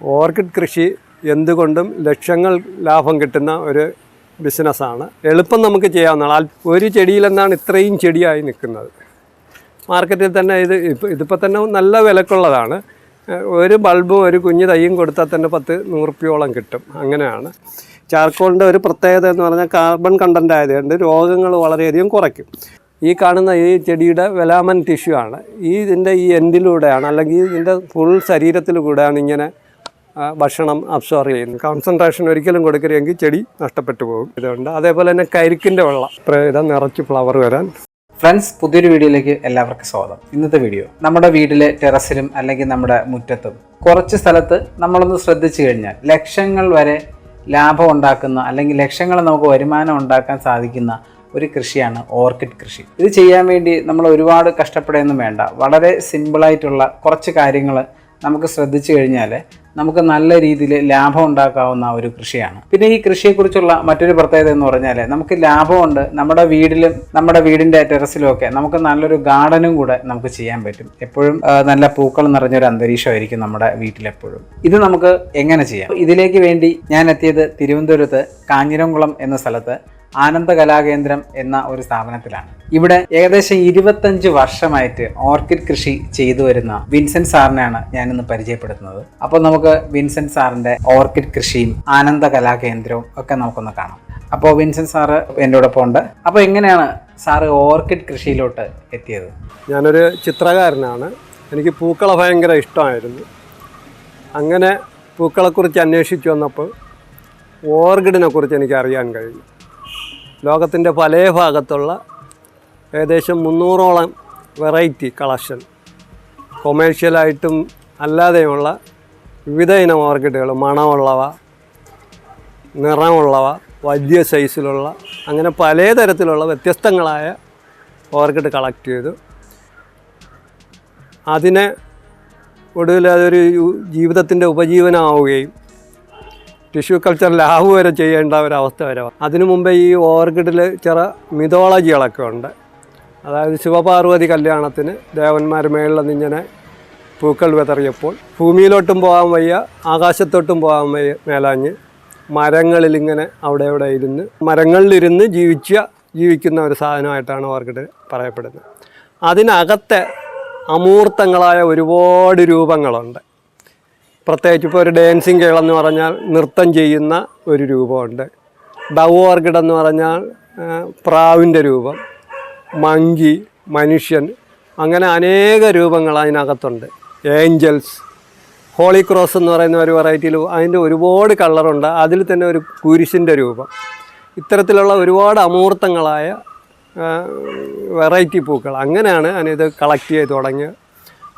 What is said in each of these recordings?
Orchid കൃഷി എന്തുകൊണ്ടും ലക്ഷങ്ങൾ ലാഭം കിട്ടുന്ന ഒരു ബിസിനസ്സാണ്. എളുപ്പം നമുക്ക് ചെയ്യാവുന്നതാണ്. ഒരു ചെടിയിൽ നിന്നാണ് ഇത്രയും ചെടിയായി നിൽക്കുന്നത്. മാർക്കറ്റിൽ തന്നെ ഇത് ഇപ്പം ഇതിപ്പോൾ തന്നെ നല്ല വിലക്കുള്ളതാണ്. ഒരു ബൾബും ഒരു കുഞ്ഞു തൈയും കൊടുത്താൽ തന്നെ പത്ത് നൂറുപ്യോളം കിട്ടും. അങ്ങനെയാണ്. ചാർക്കോളിന്റെ ഒരു പ്രത്യേകത എന്ന് പറഞ്ഞാൽ കാർബൺ കണ്ടന്റ് ആയതുകൊണ്ട് രോഗങ്ങൾ വളരെയധികം കുറയ്ക്കും. ഈ കാണുന്ന ഈ ചെടിയുടെ വെലാമൻ ടിഷ്യൂ ആണ്. ഈ ഇതിന്റെ ഈ എൻഡിലൂടെയാണ് അല്ലെങ്കിൽ ഇതിന്റെ ഫുൾ ശരീരത്തിലൂടെയാണ് ഇങ്ങനെ ഭക്ഷണം അബ്സോർവ് ചെയ്യുന്നു. കോൺസെൻട്രേഷൻ ഒരിക്കലും കൊടുക്കരുതെങ്കിൽ ചെടി നഷ്ടപ്പെട്ടു പോകും. ഇതുകൊണ്ട് അതേപോലെ തന്നെ കരിക്കിന്റെ വെള്ളം. ഇതാ നിറച്ച് ഫ്ലവർ വരാൻ. ഫ്രണ്ട്സ് പുതിയൊരു വീഡിയോയിലേക്ക് എല്ലാവർക്കും സ്വാഗതം. ഇന്നത്തെ വീഡിയോ. നമ്മുടെ വീട്ടിലെ ടെറസിലും അല്ലെങ്കിൽ നമ്മുടെ മുറ്റത്തും കുറച്ച് സ്ഥലത്ത് നമ്മളൊന്ന് ശ്രദ്ധിച്ചു കഴിഞ്ഞാൽ ലക്ഷങ്ങൾ വരെ ലാഭം ഉണ്ടാക്കുന്ന അല്ലെങ്കിൽ ലക്ഷങ്ങൾ നമുക്ക് വരുമാനം ഉണ്ടാക്കാൻ സാധിക്കുന്ന ഒരു കൃഷിയാണ് ഓർക്കിഡ് കൃഷി. ഇത് ചെയ്യാൻ വേണ്ടി നമ്മൾ ഒരുപാട് കഷ്ടപ്പെടുകയൊന്നും വേണ്ട. വളരെ സിമ്പിളായിട്ടുള്ള കുറച്ച് കാര്യങ്ങൾ നമുക്ക് ശ്രദ്ധിച്ചു കഴിഞ്ഞാൽ നമുക്ക് നല്ല രീതിയിൽ ലാഭം ഉണ്ടാക്കാവുന്ന ഒരു കൃഷിയാണ്. പിന്നെ ഈ കൃഷിയെക്കുറിച്ചുള്ള മറ്റൊരു പ്രത്യേകത എന്ന് പറഞ്ഞാൽ നമുക്ക് ലാഭമുണ്ട്. നമ്മുടെ വീടിലും നമ്മുടെ വീടിന്റെ ടെറസിലും ഒക്കെ നമുക്ക് നല്ലൊരു ഗാർഡനും കൂടെ നമുക്ക് ചെയ്യാൻ പറ്റും. എപ്പോഴും നല്ല പൂക്കൾ നിറഞ്ഞൊരു അന്തരീക്ഷമായിരിക്കും നമ്മുടെ വീട്ടിലെപ്പോഴും. ഇത് നമുക്ക് എങ്ങനെ ചെയ്യാം? ഇതിലേക്ക് വേണ്ടി ഞാൻ എത്തിയത് തിരുവനന്തപുരത്ത് കാഞ്ഞിരംകുളം എന്ന സ്ഥലത്ത് ആനന്ദ കലാകേന്ദ്രം എന്ന ഒരു സ്ഥാപനത്തിലാണ്. ഇവിടെ ഏകദേശം ഇരുപത്തഞ്ച് വർഷമായിട്ട് ഓർക്കിഡ് കൃഷി ചെയ്തു വരുന്ന വിൻസെന്റ് സാറിനെയാണ് ഞാനിന്ന് പരിചയപ്പെടുത്തുന്നത്. അപ്പോൾ നമുക്ക് വിൻസെന്റ് സാറിന്റെ ഓർക്കിഡ് കൃഷിയും ആനന്ദ കലാകേന്ദ്രവും ഒക്കെ നമുക്കൊന്ന് കാണാം. അപ്പോൾ വിൻസെന്റ് സാറ് എന്റെ ഒപ്പം ഉണ്ട് അപ്പോൾ എങ്ങനെയാണ് സാറ് ഓർക്കിഡ് കൃഷിയിലോട്ട് എത്തിയത്? ഞാനൊരു ചിത്രകാരനാണ്. എനിക്ക് പൂക്കളെ ഭയങ്കര ഇഷ്ടമായിരുന്നു. അങ്ങനെ പൂക്കളെക്കുറിച്ച് അന്വേഷിച്ചു വന്നപ്പോൾ ഓർക്കിഡിനെ കുറിച്ച് എനിക്ക് അറിയാൻ കഴിഞ്ഞു. ലോകത്തിന്റെ പല ഭാഗത്തുള്ള ഏകദേശം മുന്നൂറോളം വെറൈറ്റി കളക്ഷൻ കൊമേഴ്ഷ്യലായിട്ടും അല്ലാതെയുമുള്ള വിവിധ ഇനം ഓർക്കിഡുകൾ മണമുള്ളവ നിറമുള്ളവ വലിയ സൈസിലുള്ള അങ്ങനെ പല തരത്തിലുള്ള വ്യത്യസ്തങ്ങളായ ഓർക്കിഡ് കളക്ട് ചെയ്തു. അതിനെ ഒടുവിൽ അതൊരു ജീവിതത്തിന്റെ ഉപജീവനമാവുകയും ടിഷ്യൂ കൾച്ചർ ലാബ് വരെ ചെയ്യേണ്ട ഒരവസ്ഥ വരെ. അതിനു മുമ്പേ ഈ ഓർക്കിഡിൽ ചില മിതോളജികളൊക്കെ ഉണ്ട്. അതായത് ശിവപാർവതി കല്യാണത്തിന് ദേവന്മാർ മേളിൽ നിന്നിങ്ങനെ പൂക്കൾ വിതറിയപ്പോൾ ഭൂമിയിലോട്ടും പോകാൻ വയ്യ ആകാശത്തോട്ടും പോകാൻ വയ്യ മേലാഞ്ഞ് മരങ്ങളിലിങ്ങനെ അവിടെ ഇവിടെ ഇരുന്ന് മരങ്ങളിലിരുന്ന് ജീവിച്ച ജീവിക്കുന്ന ഒരു സാധനമായിട്ടാണ് ഓർക്കിഡ് പറയപ്പെടുന്നത്. അതിനകത്തെ അമൂർത്തങ്ങളായ ഒരുപാട് രൂപങ്ങളുണ്ട്. പ്രത്യേകിച്ച് ഇപ്പോൾ ഒരു ഡാൻസിങ് കേൾ എന്ന് പറഞ്ഞാൽ നൃത്തം ചെയ്യുന്ന ഒരു രൂപമുണ്ട്. ഡവ് ഓർക്കിഡ് എന്ന് പറഞ്ഞാൽ പ്രാവിന്റെ രൂപം മങ്കി മനുഷ്യൻ അങ്ങനെ അനേക രൂപങ്ങൾ അതിനകത്തുണ്ട്. ഏഞ്ചൽസ് ഹോളി ക്രോസ് എന്ന് പറയുന്ന ഒരു വെറൈറ്റിയിൽ അതിന്റെ ഒരുപാട് കളറുണ്ട്. അതിൽ തന്നെ ഒരു കുരിശിന്റെ രൂപം. ഇത്തരത്തിലുള്ള ഒരുപാട് അമൂർത്തങ്ങളായ വെറൈറ്റി പൂക്കൾ. അങ്ങനെയാണ് ഞാനിത് കളക്ട് ചെയ്ത് തുടങ്ങിയത്.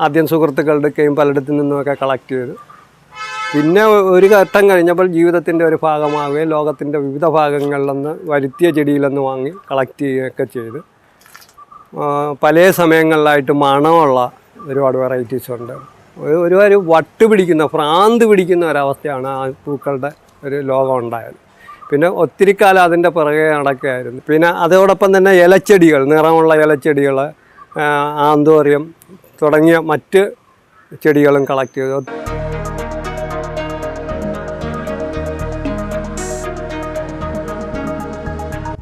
ആദ്യം സുഹൃത്തുക്കളുടെയൊക്കെയും പലയിടത്തു നിന്നുമൊക്കെ കളക്ട് ചെയ്തു. പിന്നെ ഒരു ഘട്ടം കഴിഞ്ഞപ്പോൾ ജീവിതത്തിന്റെ ഒരു ഭാഗമാവുകയും ലോകത്തിന്റെ വിവിധ ഭാഗങ്ങളിൽ നിന്ന് വരുത്തിയ ചെടിയിൽ നിന്ന് വാങ്ങി കളക്ട് ചെയ്യുകയൊക്കെ ചെയ്ത്. പല സമയങ്ങളിലായിട്ട് മണമുള്ള ഒരുപാട് വെറൈറ്റീസ് ഉണ്ട്. ഒരു- വട്ട് പിടിക്കുന്ന ഭ്രാന്ത് പിടിക്കുന്ന ഒരവസ്ഥയാണ് ആ പൂക്കളുടെ ഒരു ലോകം ഉണ്ടായത്. പിന്നെ ഒത്തിരി കാലം അതിന്റെ പിറകെ നടക്കുകയായിരുന്നു. പിന്നെ അതോടൊപ്പം തന്നെ ഇലച്ചെടികൾ നിറമുള്ള ഇലച്ചെടികൾ ആന്തോറിയം തുടങ്ങിയ മറ്റ് ചെടികളും കളക്ട് ചെയ്തു.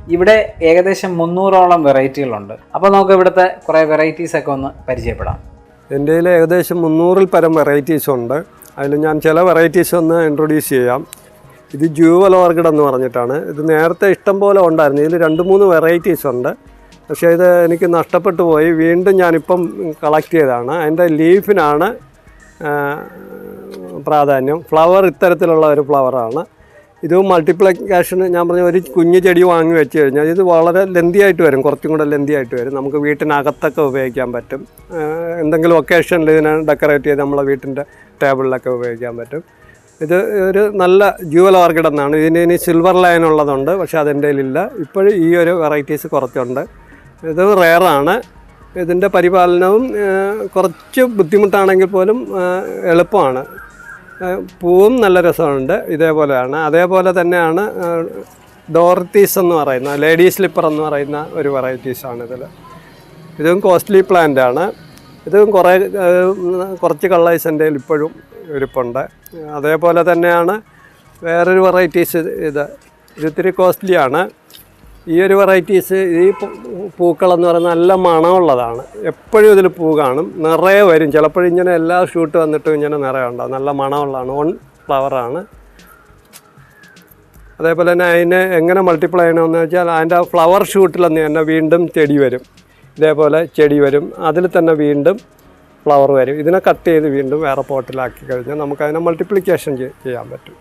ഇവിടെ ഏകദേശം മുന്നൂറോളം വെറൈറ്റികളുണ്ട്. അപ്പോൾ നമുക്ക് ഇവിടുത്തെ കുറേ വെറൈറ്റീസ് ഒക്കെ ഒന്ന് പരിചയപ്പെടാം. കയ്യിൽ ഏകദേശം മുന്നൂറിൽ പരം വെറൈറ്റീസ് ഉണ്ട്. അതിൽ ഞാൻ ചില വെറൈറ്റീസ് ഒന്ന് ഇൻട്രൊഡ്യൂസ് ചെയ്യാം. ഇത് ജൂവൽ ഓർക്കിഡ് എന്ന് പറഞ്ഞിട്ടാണ്. ഇത് നേരത്തെ ഇഷ്ടം പോലെ ഉണ്ടായിരുന്നു. ഇതിൽ രണ്ട് മൂന്ന് വെറൈറ്റീസ് ഉണ്ട്. പക്ഷേ ഇത് എനിക്ക് നഷ്ടപ്പെട്ടു പോയി. വീണ്ടും ഞാനിപ്പം കളക്ട് ചെയ്തതാണ്. അതിന്റെ ലീഫിനാണ് പ്രാധാന്യം. ഫ്ലവർ ഇത്തരത്തിലുള്ള ഒരു ഫ്ലവറാണ്. ഇത് മൾട്ടിപ്ലിക്കേഷൻ ഞാൻ പറഞ്ഞ ഒരു കുഞ്ഞു ചെടി വാങ്ങി വെച്ച് കഴിഞ്ഞാൽ ഇത് വളരെ ലെന്തിയായിട്ട് വരും. കുറച്ചും കൂടെ ലെന്തിയായിട്ട് വരും. നമുക്ക് വീട്ടിനകത്തൊക്കെ ഉപയോഗിക്കാൻ പറ്റും. എന്തെങ്കിലും ഒക്കേഷനിൽ ഇതിനെ ഡെക്കറേറ്റ് ചെയ്ത് നമ്മളെ വീട്ടിന്റെ ടേബിളിലൊക്കെ ഉപയോഗിക്കാൻ പറ്റും. ഇത് ഒരു നല്ല ജൂവൽ ഓർക്കിഡ് എന്നാണ്. ഇതിന് ഇനി സിൽവർ ലൈൻ ഉള്ളതുണ്ട് പക്ഷേ അതിന്റെ ഇല്ല ഇപ്പോഴും ഈ ഒരു വെറൈറ്റീസ് കുറച്ചുണ്ട്. ഇത് റെയറാണ് ഇതിന്റെ പരിപാലനവും കുറച്ച് ബുദ്ധിമുട്ടാണെങ്കിൽ പോലും എളുപ്പമാണ്. പൂവും നല്ല രസമുണ്ട്. ഇതേപോലെയാണ്. അതേപോലെ തന്നെയാണ് ഡോർത്തീസ് എന്ന് പറയുന്ന ലേഡി സ്ലിപ്പർ എന്ന് പറയുന്ന ഒരു വെറൈറ്റീസാണ് ഇതിൽ. ഇതും കോസ്റ്റ്ലി പ്ലാന്റ് ആണ്. ഇതും കുറേ കുറച്ച് കയ്യിൽ ഇപ്പോഴും ഇരിപ്പുണ്ട്. അതേപോലെ തന്നെയാണ് വേറൊരു വെറൈറ്റീസ് ഇത്. ഇത് ഇത്തിരി കോസ്റ്റ്ലിയാണ് ഈ ഒരു വെറൈറ്റീസ് ഈ പൂക്കളെന്ന് പറയുന്നത് നല്ല മണമുള്ളതാണ്. എപ്പോഴും ഇതിൽ പൂ കാണും. നിറയെ വരും. ചിലപ്പോഴും ഇങ്ങനെ എല്ലാ ഷൂട്ട് വന്നിട്ടും ഇങ്ങനെ നിറയെ ഉണ്ടാവും. നല്ല മണമുള്ളതാണ്. ഓൺ ഫ്ലവറാണ് അതേപോലെ തന്നെ അതിനെ എങ്ങനെ മൾട്ടിപ്ലൈ ചെയ്യണമെന്ന് വെച്ചാൽ അതിന്റെ ഫ്ലവർ ഷൂട്ടിൽ തന്നെ വീണ്ടും ചെടി വരും. ഇതേപോലെ ചെടി വരും. അതിൽ തന്നെ വീണ്ടും ഫ്ലവർ വരും. ഇതിനെ കട്ട് ചെയ്ത് വീണ്ടും വേറെ പോട്ടിലാക്കി കഴിഞ്ഞാൽ നമുക്കതിനെ മൾട്ടിപ്ലിക്കേഷൻ ചെയ്യാൻ പറ്റും.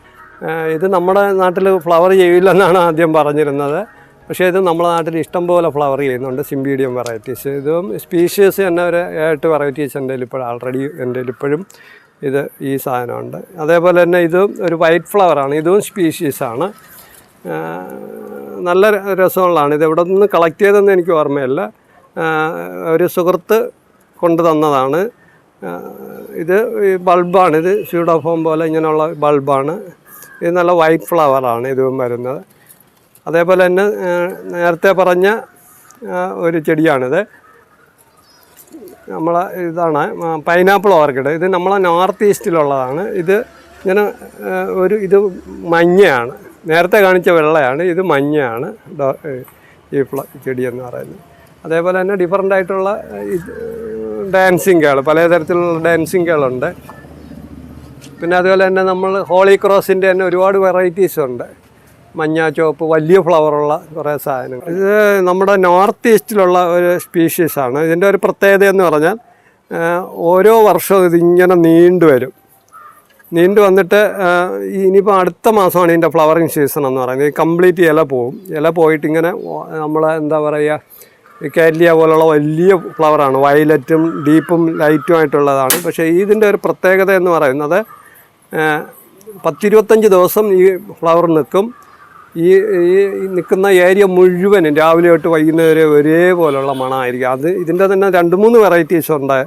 ഇത് നമ്മുടെ നാട്ടിൽ ഫ്ലവർ ചെയ്യില്ലെന്നാണ് ആദ്യം പറഞ്ഞിരുന്നത്. പക്ഷേ ഇത് നമ്മുടെ നാട്ടിൽ ഇഷ്ടംപോലെ ഫ്ലവർ ചെയ്യുന്നുണ്ട്. സിംബീഡിയം വെറൈറ്റീസ് ഇതും സ്പീഷ്യസ് തന്നെ ഒരു എട്ട് വെറൈറ്റീസ് എന്റെ ഇപ്പോൾ ആൾറെഡി എന്റെ ഇപ്പോഴും ഇത് ഈ സാധനമുണ്ട്. അതേപോലെ തന്നെ ഇതും ഒരു വൈറ്റ് ഫ്ലവറാണ് ഇതും സ്പീഷീസാണ് നല്ല രസമുള്ളതാണ്. ഇത് എവിടെ നിന്ന് കളക്ട് ചെയ്തതെന്ന് എനിക്ക് ഓർമ്മയല്ല. ഒരു സുഹൃത്ത് കൊണ്ടു തന്നതാണ്. ഇത് ബൾബാണ് ഇത് സ്യൂഡോഫോം പോലെ ഇങ്ങനെയുള്ള ബൾബാണ് ഇത് നല്ല വൈറ്റ് ഫ്ലവറാണ് ഇതും വരുന്നത്. അതേപോലെ തന്നെ നേരത്തെ പറഞ്ഞ ഒരു ചെടിയാണിത്. നമ്മളെ ഇതാണ് പൈനാപ്പിൾ ഓർക്കിഡ്. ഇത് നമ്മളെ നോർത്ത് ഈസ്റ്റിലുള്ളതാണ്. ഇത് ഇങ്ങനെ ഒരു ഇത് മഞ്ഞയാണ്. നേരത്തെ കാണിച്ച വെള്ളയാണ്. ഇത് മഞ്ഞയാണ്. ഈ ഫ്ല ചെടി എന്ന് പറയുന്നത്. അതേപോലെ തന്നെ ഡിഫറെന്റ് ആയിട്ടുള്ള ഡാൻസിങ് കേൾ പലതരത്തിലുള്ള ഡാൻസിങ് കേളുണ്ട്. പിന്നെ അതുപോലെ തന്നെ നമ്മൾ ഹോളി ക്രോസിന്റെ തന്നെ ഒരുപാട് വെറൈറ്റീസ് ഉണ്ട്. മഞ്ഞ ചുവപ്പ് വലിയ ഫ്ലവറുള്ള കുറേ സാധനങ്ങൾ. ഇത് നമ്മുടെ നോർത്ത് ഈസ്റ്റിലുള്ള ഒരു സ്പീഷീസാണ് ഇതിന്റെ ഒരു പ്രത്യേകത എന്ന് പറഞ്ഞാൽ ഓരോ വർഷവും ഇതിങ്ങനെ നീണ്ടു വരും. നീണ്ടു വന്നിട്ട് ഇനിയിപ്പോൾ അടുത്ത മാസമാണ് ഇതിന്റെ ഫ്ലവറിങ് സീസൺ എന്ന് പറയുന്നത്. കംപ്ലീറ്റ് ഇല പോവും. ഇല പോയിട്ട് ഇങ്ങനെ നമ്മൾ എന്താ പറയുക കാലിയ പോലുള്ള വലിയ ഫ്ലവറാണ് വയലറ്റും ഡീപ്പും ലൈറ്റും ആയിട്ടുള്ളതാണ്. പക്ഷേ ഇതിന്റെ ഒരു പ്രത്യേകത എന്ന് പറയുന്നത് പത്തിരുപത്തഞ്ച് ദിവസം ഈ ഫ്ലവർ നിൽക്കും. ഈ ഈ നിൽക്കുന്ന ഏരിയ മുഴുവനും രാവിലെ തൊട്ട് വൈകുന്നേരം ഒരേപോലുള്ള മണമായിരിക്കും. അത് ഇതിന്റെ തന്നെ രണ്ട് മൂന്ന് വെറൈറ്റീസ് ഉണ്ട്.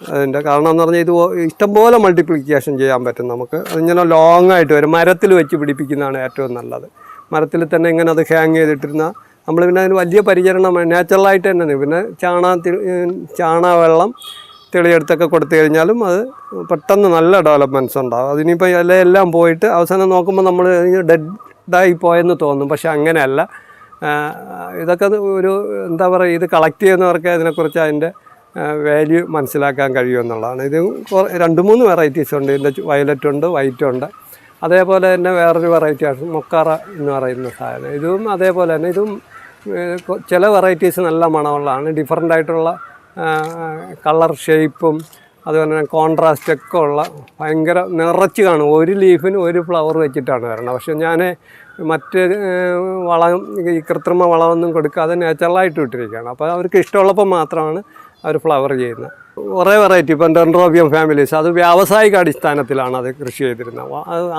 അതിന്റെ കാരണം എന്ന് പറഞ്ഞാൽ ഇത് ഇഷ്ടംപോലെ മൾട്ടിപ്ലിക്കേഷൻ ചെയ്യാൻ പറ്റും നമുക്ക്. അതിങ്ങനെ ലോങ് ആയിട്ട് വരും. മരത്തിൽ വെച്ച് പിടിപ്പിക്കുന്നതാണ് ഏറ്റവും നല്ലത്. മരത്തിൽ തന്നെ ഇങ്ങനെ അത് ഹാങ് ചെയ്തിട്ടിരുന്ന നമ്മൾ പിന്നെ അതിന് വലിയ പരിചരണം നാച്ചുറലായിട്ട് തന്നെ പിന്നെ ചാണ ചാണാ വെള്ളം തെളിയെടുത്തൊക്കെ കൊടുത്തു കഴിഞ്ഞാലും അത് പെട്ടെന്ന് നല്ല ഡെവലപ്മെന്റ്സ് ഉണ്ടാകും അതിനിപ്പോൾ എല്ലാം പോയിട്ട് അവസാനം നോക്കുമ്പോൾ നമ്മൾ ഡെഡായി പോയെന്ന് തോന്നും. പക്ഷെ അങ്ങനെയല്ല. ഇതൊക്കെ ഒരു എന്താ പറയുക ഇത് കളക്ട് ചെയ്യുന്നവർക്ക് ഇതിനെക്കുറിച്ച് അതിന്റെ വാല്യൂ മനസ്സിലാക്കാൻ കഴിയുമെന്നുള്ളതാണ് ഇത് രണ്ട് മൂന്ന് വെറൈറ്റീസ് ഉണ്ട്. ഇതിന്റെ വയലറ്റ് ഉണ്ട് വൈറ്റ് ഉണ്ട്. അതേപോലെ തന്നെ വേറൊരു വെറൈറ്റി ആണ്. മൊക്കാറ എന്ന് പറയുന്ന സാധനം. ഇതും അതേപോലെ തന്നെ ഇതും ചില വെറൈറ്റീസ് നല്ല മണമുള്ളതാണ്. ഡിഫറെന്റ് ആയിട്ടുള്ള കളർ ഷേപ്പും അതുപോലെ തന്നെ കോൺട്രാസ്റ്റ് ഒക്കെ ഉള്ള ഭയങ്കര നിറച്ച് കാണും. ഒരു ലീഫിന് ഒരു ഫ്ലവർ വെച്ചിട്ടാണ് വരണം പക്ഷെ ഞാൻ മറ്റ് വളം ഈ കൃത്രിമ വളമൊന്നും കൊടുക്കാതെ നാച്ചുറലായിട്ട് വിട്ടിരിക്കുകയാണ് അപ്പോൾ അവർക്ക് ഇഷ്ടമുള്ളപ്പോൾ മാത്രമാണ് അവർ ഫ്ലവർ ചെയ്യുന്നത്. കുറേ വെറൈറ്റി ഇപ്പം ഡെൻഡ്രോബിയം ഫാമിലീസ് അത് വ്യാവസായിക അടിസ്ഥാനത്തിലാണ് അത് കൃഷി ചെയ്തിരുന്നത്.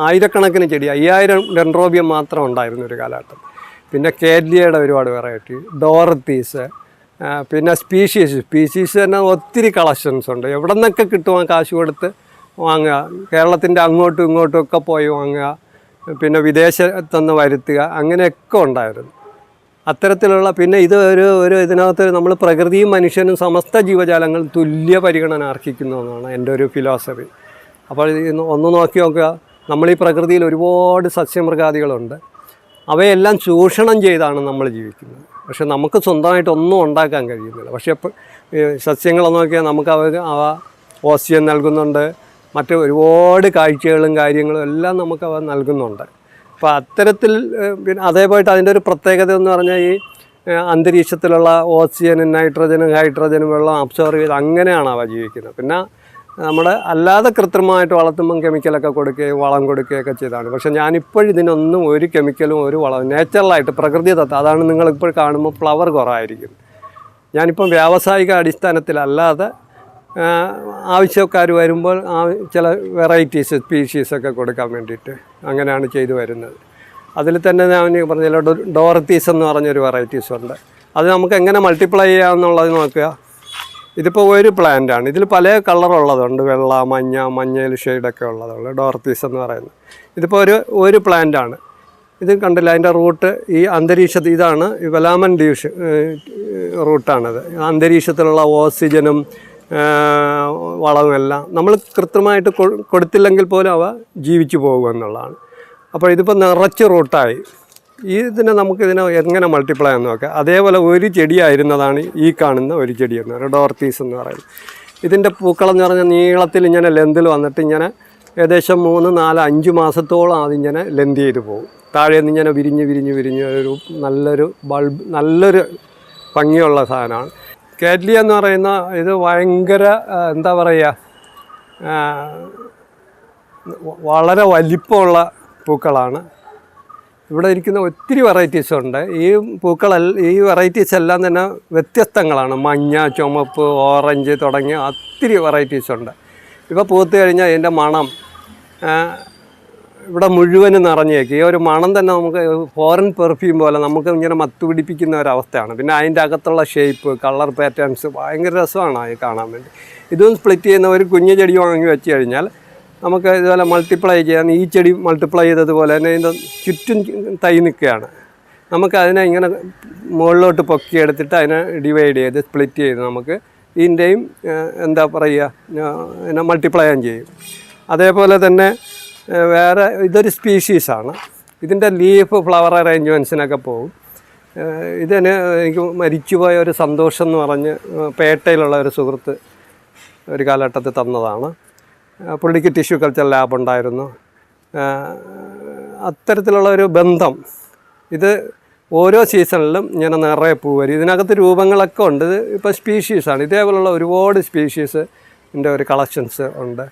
ആയിരക്കണക്കിന് ചെടി അയ്യായിരം ഡെൻഡ്രോബിയം മാത്രം ഉണ്ടായിരുന്നു ഒരു കാലഘട്ടം. പിന്നെ കേഡ്ലിയയുടെ ഒരുപാട് വെറൈറ്റി ഡോറത്തീസ് പിന്നെ സ്പീഷീസ് സ്പീഷീസ് തന്നെ ഒത്തിരി കളക്ഷൻസ് ഉണ്ട്. എവിടെ നിന്നൊക്കെ കിട്ടുവാൻ കാശ് കൊടുത്ത് വാങ്ങുക കേരളത്തിന്റെ അങ്ങോട്ടും ഇങ്ങോട്ടും ഒക്കെ പോയി വാങ്ങുക പിന്നെ വിദേശത്തുനിന്ന് വരുത്തുക അങ്ങനെയൊക്കെ ഉണ്ടായിരുന്നു. അത്തരത്തിലുള്ള പിന്നെ ഇത് ഒരു ഒരു ഇതിനകത്ത് നമ്മൾ പ്രകൃതിയും മനുഷ്യനും സമസ്ത ജീവജാലങ്ങൾ തുല്യ പരിഗണന അർഹിക്കുന്നു എന്നാണ് എന്റെ ഒരു ഫിലോസഫി അപ്പോൾ ഒന്ന് നോക്കി നോക്കുക നമ്മൾ ഈ പ്രകൃതിയിൽ ഒരുപാട് സസ്യമൃഗാദികളുണ്ട്. അവയെല്ലാം ചൂഷണം ചെയ്താണ് നമ്മൾ ജീവിക്കുന്നത്. പക്ഷെ നമുക്ക് സ്വന്തമായിട്ട് ഒന്നും ഉണ്ടാക്കാൻ കഴിയുന്നില്ല. പക്ഷേ സസ്യങ്ങൾ നോക്കിയാൽ നമുക്ക് അവ അവ ഓക്സിജൻ നൽകുന്നുണ്ട്. മറ്റ് ഒരുപാട് കാഴ്ചകളും കാര്യങ്ങളും എല്ലാം നമുക്ക് അവ നൽകുന്നുണ്ട്. അപ്പോൾ അത്തരത്തിൽ പിന്നെ അതേപോയിട്ട് അതിന്റെ ഒരു പ്രത്യേകത എന്ന് പറഞ്ഞാൽ ഈ അന്തരീക്ഷത്തിലുള്ള ഓക്സിജനും നൈട്രജനും ഹൈഡ്രജനും വെള്ളം അബ്സോർവ് ചെയ്ത് അങ്ങനെയാണ് അവ ജീവിക്കുന്നത്. പിന്നെ നമ്മുടെ അല്ലാതെ കൃത്രിമമായിട്ട് വളർത്തുമ്പം കെമിക്കലൊക്കെ കൊടുക്കുകയും വളം കൊടുക്കുകയൊക്കെ ചെയ്താണ്. പക്ഷേ ഞാനിപ്പോഴിതിനൊന്നും ഒരു കെമിക്കലും ഒരു വളം നാച്ചുറലായിട്ട് പ്രകൃതി തത്വം അതാണ് നിങ്ങളിപ്പോൾ കാണുമ്പോൾ ഫ്ലവർ കുറവായിരിക്കും. ഞാനിപ്പം വ്യാവസായിക അടിസ്ഥാനത്തിലല്ലാതെ ആവശ്യക്കാർ വരുമ്പോൾ ആ ചില വെറൈറ്റീസ് സ്പീഷീസൊക്കെ കൊടുക്കാൻ വേണ്ടിയിട്ട് അങ്ങനെയാണ് ചെയ്തു വരുന്നത്. അതിൽ തന്നെ ഞാൻ പറഞ്ഞല്ലോ ഡോറത്തീസ് എന്ന് പറഞ്ഞൊരു വെറൈറ്റീസ് ഉണ്ട്. അത് നമുക്ക് എങ്ങനെ മൾട്ടിപ്ലൈ ചെയ്യാമെന്നുള്ളത് നോക്കുക. ഇതിപ്പോൾ ഒരു പ്ലാന്റ് ആണ്. ഇതിൽ പല കളറുള്ളതുണ്ട് വെള്ള മഞ്ഞ മഞ്ഞയിൽ ഷെയ്ഡൊക്കെ ഉള്ളതുണ്ട്. ഡോർത്തീസ് എന്ന് പറയുന്നത്. ഇതിപ്പോൾ ഒരു ഒരു പ്ലാന്റ് ആണ്. ഇത് കണ്ടില്ല? അതിന്റെ റൂട്ട് ഈ അന്തരീക്ഷത്തിൽ ഇതാണ് ഈ വെലാമൻ ഡ്യൂഷ് റൂട്ടാണിത് അന്തരീക്ഷത്തിലുള്ള ഓക്സിജനും വളവുമെല്ലാം നമ്മൾ കൃത്രിമമായിട്ട് കൊടുത്തില്ലെങ്കിൽ പോലും അവ ജീവിച്ചു പോകുമെന്നുള്ളതാണ് അപ്പോൾ ഇതിപ്പോൾ നിറച്ച് റൂട്ടായി ഇതിനെ നമുക്ക് ഇതിനെ എങ്ങനെ മൾട്ടിപ്ലൈ എന്ന് നോക്കാം. അതേപോലെ ഒരു ചെടിയായിരുന്നതാണ് ഈ കാണുന്ന ഒരു ചെടി എന്ന് പറയുന്നത് ഡോർത്തീസ് എന്ന് പറയുന്നത്. ഇതിന്റെ പൂക്കളെന്ന് പറഞ്ഞാൽ നീളത്തിൽ ഇങ്ങനെ ലെന്തിൽ വന്നിട്ട് ഇങ്ങനെ ഏകദേശം മൂന്ന് നാല് അഞ്ച് മാസത്തോളം അതിങ്ങനെ ലെന്ത് ചെയ്ത് പോകും. താഴെ നിന്ന് ഇങ്ങനെ വിരിഞ്ഞ് വിരിഞ്ഞ് വിരിഞ്ഞ് ഒരു നല്ലൊരു ബൾബ് നല്ലൊരു ഭംഗിയുള്ള സാധനമാണ്. കാറ്റ്ലി എന്ന് പറയുന്ന ഇത് ഭയങ്കര എന്താ പറയുക വളരെ വലിപ്പമുള്ള പൂക്കളാണ്. ഇവിടെ ഇരിക്കുന്ന ഒത്തിരി വെറൈറ്റീസ് ഉണ്ട്. ഈ പൂക്കൾ ഈ വെറൈറ്റീസ് എല്ലാം തന്നെ വ്യത്യസ്തങ്ങളാണ്. മഞ്ഞ ചുമപ്പ് ഓറഞ്ച് തുടങ്ങിയ ഒത്തിരി വെറൈറ്റീസ് ഉണ്ട്. ഇപ്പോൾ പൂത്ത് കഴിഞ്ഞാൽ ഇതിന്റെ മണം ഇവിടെ മുഴുവനും നിറഞ്ഞേക്ക്. ഈ ഒരു മണം തന്നെ നമുക്ക് ഫോറിൻ പെർഫ്യൂം പോലെ നമുക്ക് ഇങ്ങനെ മത്ത് പിടിപ്പിക്കുന്ന ഒരവസ്ഥയാണ് പിന്നെ അതിന്റെ അകത്തുള്ള ഷേപ്പ് കളർ പാറ്റേൺസ് ഭയങ്കര രസമാണ് അത് കാണാൻ വേണ്ടി. ഇതും സ്പ്ലിറ്റ് ചെയ്യുന്ന ഒരു കുഞ്ഞു ചെടി വാങ്ങി വെച്ച് കഴിഞ്ഞാൽ നമുക്ക് ഇതുപോലെ മൾട്ടിപ്ലൈ ചെയ്യാൻ ഈ ചെടി മൾട്ടിപ്ലൈ ചെയ്തതുപോലെ തന്നെ ഇതിന്റെ ചുറ്റും തൈ നിൽക്കുകയാണ്. നമുക്ക് അതിനെ ഇങ്ങനെ മുകളിലോട്ട് പൊക്കി എടുത്തിട്ട് അതിനെ ഡിവൈഡ് ചെയ്ത് സ്പ്ലിറ്റ് ചെയ്ത് നമുക്ക് ഇതിന്റെയും എന്താ പറയുക ഇതിനെ മൾട്ടിപ്ലൈ ചെയ്യും. അതേപോലെ തന്നെ വേറെ ഇതൊരു സ്പീഷീസാണ് ഇതിന്റെ ലീഫ് ഫ്ലവർ അറേഞ്ച്മെൻസിനൊക്കെ പോകും. ഇതിന് എനിക്ക് മരിച്ചുപോയ ഒരു സന്തോഷം എന്ന് പറഞ്ഞ് പേട്ടയിലുള്ള ഒരു സുഹൃത്ത് ഒരു കാലഘട്ടത്തിൽ തന്നതാണ്. പുള്ളിക്ക് ടിഷ്യൂ കൾച്ചർ ലാബ് ഉണ്ടായിരുന്നു. അത്തരത്തിലുള്ള ഒരു ബന്ധം. ഇത് ഓരോ സീസണിലും ഇങ്ങനെ നിറയെ പൂ വരും. ഇതിനകത്ത് രൂപങ്ങളൊക്കെ ഉണ്ട്. ഇത് ഇപ്പോൾ സ്പീഷീസാണ്. ഇതേപോലുള്ള ഒരുപാട് സ്പീഷീസ് ഇതിന്റെ ഒരു കളക്ഷൻസ് ഉണ്ട്.